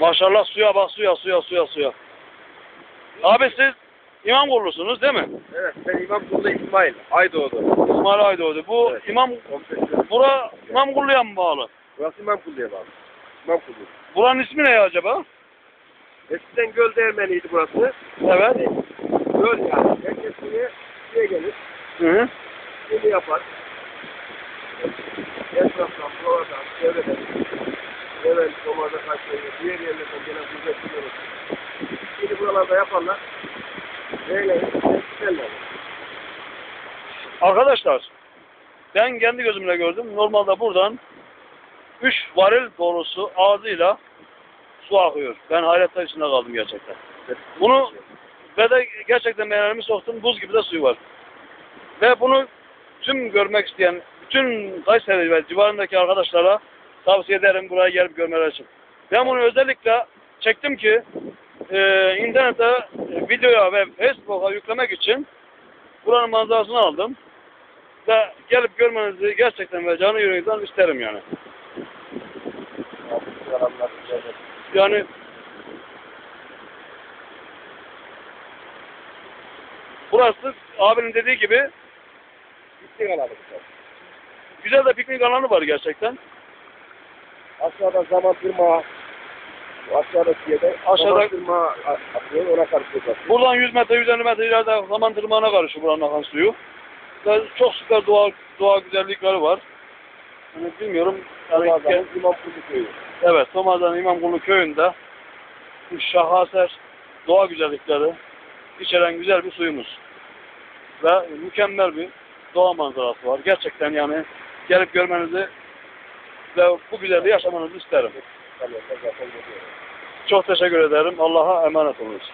Maşallah suya bak suya suya suya suya. Abi siz imam kurulusunuz değil mi? Evet, ben İmam Kurulu İsmail. Aydoğdu. İsmail Aydoğdu. Bu Evet. imam bura imam kuruluya mı bağlı? Burası İmam Kurulu'ya bağlı. İmam Kurulu. Buranın ismi ne acaba? Eskiden göl değirmeniydi burası. Evet. Göl yani. Herkes buraya suya gelir. Hı -hı. Bunu yapar. Etraftan, buradan, çevreden, Hemen Soma'da kaçmayı, diğer yerlerden gelen gurbetçiler olur. Şimdi buralarda yaparlar. Böyle giderler. Arkadaşlar ben kendi gözümle gördüm. Normalde buradan 3 varil dolusu ağzıyla su akıyor. Ben hayretler içinde kaldım gerçekten. Bunu ve de gerçekten meğerimi soktum. Buz gibi de suyu var. Ve bunu tüm görmek isteyen bütün Kayseri ve civarındaki arkadaşlara tavsiye ederim buraya gelip görmeleri için. Ben bunu özellikle çektim ki e, internete e, videoya ve Facebook'a yüklemek için buranın manzarasını aldım. Ve gelip görmenizi gerçekten ve canı yüreğinizden isterim yani. Yani burası abinin dediği gibi Gittik alalım. güzel de piknik alanı var gerçekten. Aşağıda zaman tırmağı, o aşağıdaki yerde Aşağıda- zaman tırmağı atıyor, ona karıştıracak. Buradan 100 metre 150 metre ileride zaman tırmağına karışıyor buranın akan suyu. Ve çok süper doğa, doğa güzellikleri var. Yani bilmiyorum. Yani, Ramazan'ın İmam Kurulu köyü. evet, Tomazan İmamkulu köyünde bu şaheser doğa güzellikleri içeren güzel bir suyumuz. Ve mükemmel bir doğa manzarası var. Gerçekten yani gelip görmenizi ve bu güzelliği yaşamanızı isterim. Çok teşekkür ederim. Allah'a emanet olunuz.